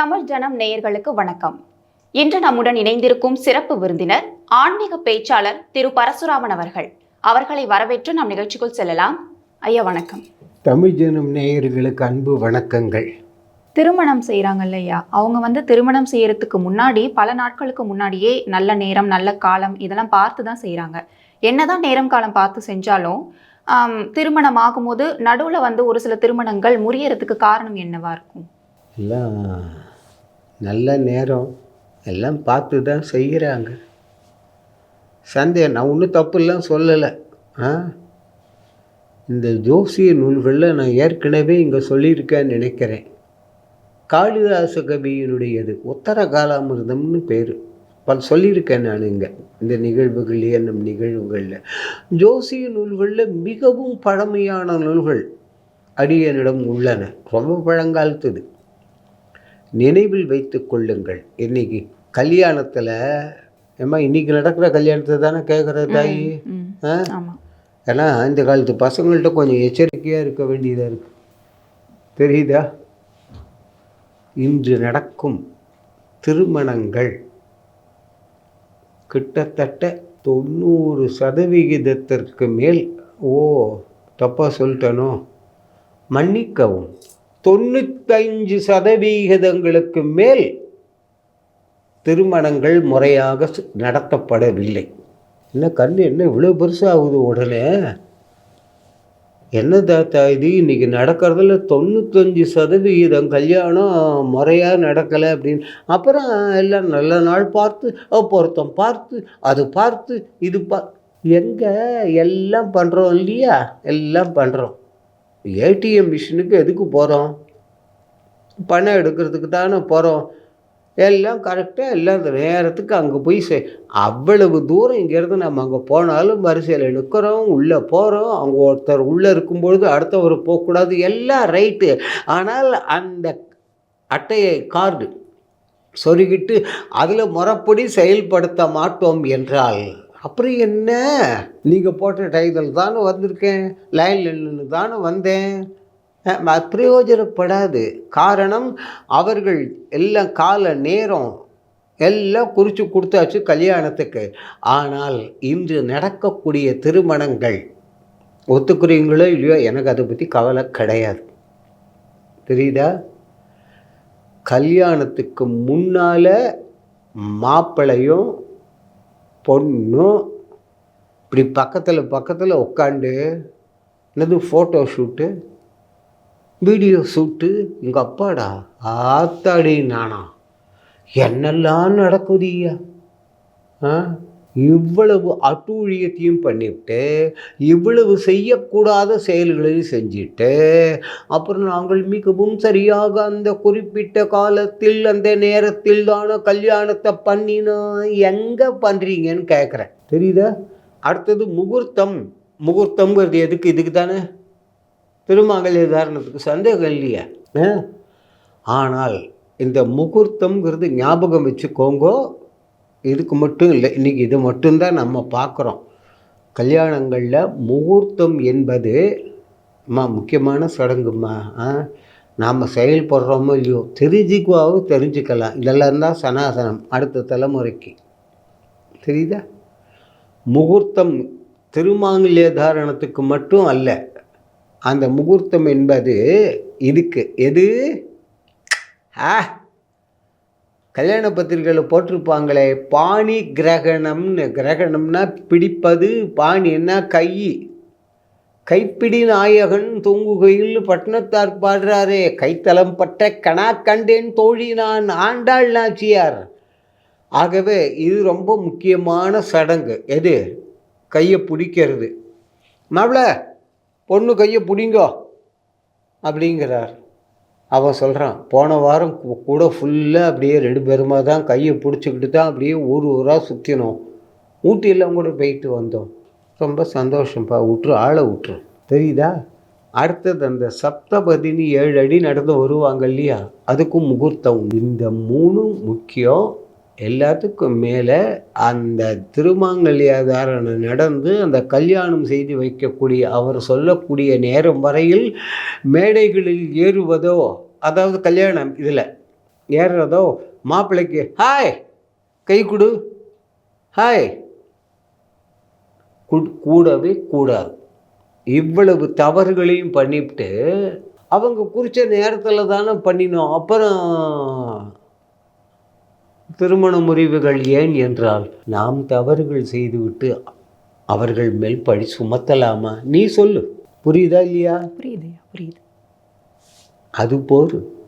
தமிழ் ஜனம் நேயர்களுக்கு வணக்கம். இன்று நம்முடன் இணைந்திருக்கும் சிறப்பு விருந்தினர் ஆன்மீக பேச்சாளர் திரு பரசுராமன் அவர்கள். அவர்களை வரவேற்று நம் நிகழ்ச்சிக்குள் செல்லலாம். ஐயா வணக்கம். தமிழ் ஜனம் நேயர்களுக்கு அன்பு வணக்கங்கள். திருமணம் செய்கிறாங்கல்ல ஐயா. அவங்க வந்து திருமணம் செய்யறதுக்கு முன்னாடி பல நாட்களுக்கு முன்னாடியே நல்ல நேரம் நல்ல காலம் இதெல்லாம் பார்த்து தான் செய்கிறாங்க என்னதான் நேரம் காலம் பார்த்து செஞ்சாலும் திருமணம் ஆகும்போது நடுவில் வந்து ஒரு சில திருமணங்கள் முறியறதுக்கு காரணம் என்னவா இருக்கும்? எல்லாம் நல்ல நேரம். எல்லாம் பார்த்து தான் செய்கிறாங்க. சந்தேகம் நான் ஒன்றும் தப்புலாம் சொல்லலை. ஆ? இந்த ஜோசிய நூல்களில் நான் ஏற்கனவே இங்கே சொல்லியிருக்கேன்னு நினைக்கிறேன். காளிதாச கவியினுடையது உத்தர காலாமிருதம்னு பேர். பல சொல்லியிருக்கேன் நான் இங்கே இந்த நிகழ்வுகள்லேயே நம் நிகழ்வுகளில். ஜோசிய நூல்களில் மிகவும் பழமையான நூல்கள் அடியனிடம் உள்ளன. ரொம்ப பழங்காலத்துது. நினைவில் வைத்து கொள்ளுங்கள். இன்னைக்கு கல்யாணத்தில் ஏம்மா இன்னைக்கு நடக்கிற கல்யாணத்தை தானே கேட்குற தாய்? ஏன்னா இந்த காலத்து பசங்கள்கிட்ட கொஞ்சம் எச்சரிக்கையாக இருக்க வேண்டியதாக இருக்கு. தெரியுதா? இன்று நடக்கும் திருமணங்கள் கிட்டத்தட்ட தொண்ணூறு சதவிகிதத்திற்கு மேல். ஓ தப்பாக சொல்லிட்டனோ? மன்னிக்கவும். தொண்ணூத்தைந்து சதவிகிதங்களுக்கு மேல் திருமணங்கள் முறையாக நடத்தப்படவில்லை. என்ன கண் என்ன இவ்வளோ பெருசாகுது உடனே? என்ன தாத்தா இது? இன்றைக்கி நடக்கிறதுல தொண்ணூத்தஞ்சு சதவிகிதம் கல்யாணம் முறையாக நடக்கலை அப்படின்னு. அப்புறம் எல்லாம் நல்ல நாள் பார்த்து பொருத்தம் பார்த்து அது பார்த்து இது பா எங்கே எல்லாம் பண்ணுறோம் இல்லையா? எல்லாம் பண்ணுறோம் ஏடிஎம் மிஷினுக்கு எதுக்கு போகிறோம் பணம் எடுக்கிறதுக்கு தானே போகிறோம் எல்லாம் கரெக்டாக எல்லாம் நேரத்துக்கு அங்கே போய் சே அவ்வளவு தூரம் இங்கேருந்து நம்ம அங்கே போனாலும் வரிசையில் நிற்கிறோம் உள்ளே போகிறோம் அவங்க ஒருத்தர் உள்ளே இருக்கும்பொழுது அடுத்தவர் போகக்கூடாது எல்லாம் ரைட்டு ஆனால் அந்த அட்டையை கார்டு சொருகிட்டு அதில் முறைப்படி செயல்படுத்த மாட்டோம் என்றால் அப்புறம் என்ன? நீங்கள் போட்ட டைதல் தானே வந்திருக்கேன். லைனில் நின்று தானே வந்தேன். பிரயோஜனப்படாது. காரணம் அவர்கள் எல்லாம் கால நேரம் எல்லாம் குறித்து கொடுத்தாச்சு கல்யாணத்துக்கு. ஆனால் இன்று நடக்கக்கூடிய திருமணங்கள் ஒத்துக்குறீங்களோ இல்லையோ எனக்கு அதை பற்றி கவலை கிடையாது. தெரியுதா? கல்யாணத்துக்கு முன்னால் மாப்பிள்ளையும் பொண்ணும் இப்படி பக்கத்தில் பக்கத்தில் உட்காந்து என்னது ஃபோட்டோ ஷூட்டு வீடியோ ஷூட்டு எங்கள் அப்பாடா ஆத்தாடி நானா என்னெல்லாம் நடக்குதுய்யா ஆ? இவ்வளவு அட்டூழியத்தையும் பண்ணிவிட்டு இவ்வளவு செய்யக்கூடாத செயல்களையும் செஞ்சுட்டு அப்புறம் நாங்கள் மிகவும் சரியாக அந்த குறிப்பிட்ட காலத்தில் அந்த நேரத்தில் தானே கல்யாணத்தை பண்ணினோம் எங்கே பண்ணுறீங்கன்னு கேட்குறேன் தெரியுதா? அடுத்தது முகூர்த்தம். முகூர்த்தம்ங்கிறது எதுக்கு? இதுக்கு தானே? திருமங்கல்ய உதாரணத்துக்கு சந்தேகம் இல்லையா? ஆ? ஆனால் இந்த முகூர்த்தம்ங்கிறது ஞாபகம் வச்சுக்கோங்கோ. இதுக்கு மட்டும் இல்லை இன்றைக்கி இது மட்டும்தான் நம்ம பார்க்குறோம். கல்யாணங்களில் முகூர்த்தம் என்பது அம்மா முக்கியமான சடங்குமா? ஆ? நாம் செயல்படுறோமோ இல்லையோ? தெரிஞ்சுக்குவாவோ தெரிஞ்சுக்கலாம். இதெல்லாம் தான் சனாதனம் அடுத்த தலைமுறைக்கு. தெரியுதா? முகூர்த்தம் திருமாங்கல்ய தாரணத்துக்கு மட்டும் அல்ல. அந்த முகூர்த்தம் என்பது இதுக்கு. எது? ஆ கல்யாண பத்திரிகையில் போட்டிருப்பாங்களே பாணி கிரகணம்னு. கிரகணம்னா பிடிப்பது பாணின்னா கை. கைப்பிடி நாயகன் தொங்குகையில் பட்டணத்தார் பாடுறாரே கைத்தலம் பட்ட கணா கண்டேன் தோழி நான் ஆண்டாள் நாச்சியார். ஆகவே இது ரொம்ப முக்கியமான சடங்கு. எது? கையை பிடிக்கிறது. மாப்பிள பொண்ணு கையை பிடிங்கோ அப்படிங்கிறார். அவன் சொல்கிறான் போன வாரம் கூட ஃபுல்லாக அப்படியே ரெண்டு பேருமா தான் கையை பிடிச்சிக்கிட்டு தான் அப்படியே ஊர் ஊராக சுற்றினோம் ஊட்டியெல்லாம் கூட போயிட்டு வந்தோம். ரொம்ப சந்தோஷம்ப்பா விட்ரு ஆளை விட்ரு தெரியுதா? அடுத்தது அந்த சப்தபதினி ஏழு அடி நடந்து வருவாங்க இல்லையா? அதுக்கும் முகூர்த்தம். இந்த மூணும் முக்கியம். எல்லாத்துக்கும் மேலே அந்த திருமாங்கல்யாதாரணம் நடந்து அந்த கல்யாணம் செய்து வைக்கக்கூடிய அவர் சொல்லக்கூடிய நேரம் வரையில் மேடைகளில் ஏறுவதோ அதாவது கல்யாணம் இதில் ஏறுறதோ மாப்பிள்ளைக்கு ஹாய் கை கொடு. ஹாய் கூடவே கூடாது. இவ்வளவு தவறுகளையும் பண்ணிவிட்டு அவங்க குறித்த நேரத்தில் தானே பண்ணினோம். அப்புறம் திருமண முறிவுகள் ஏன் என்றால் நாம் தவறுகள் செய்துவிட்டு அவர்கள் மேல் பழி சுமத்தலாமா? நீ சொல்லு. புரியுதா இல்லையா? புரியுது புரியுது. அது போதும்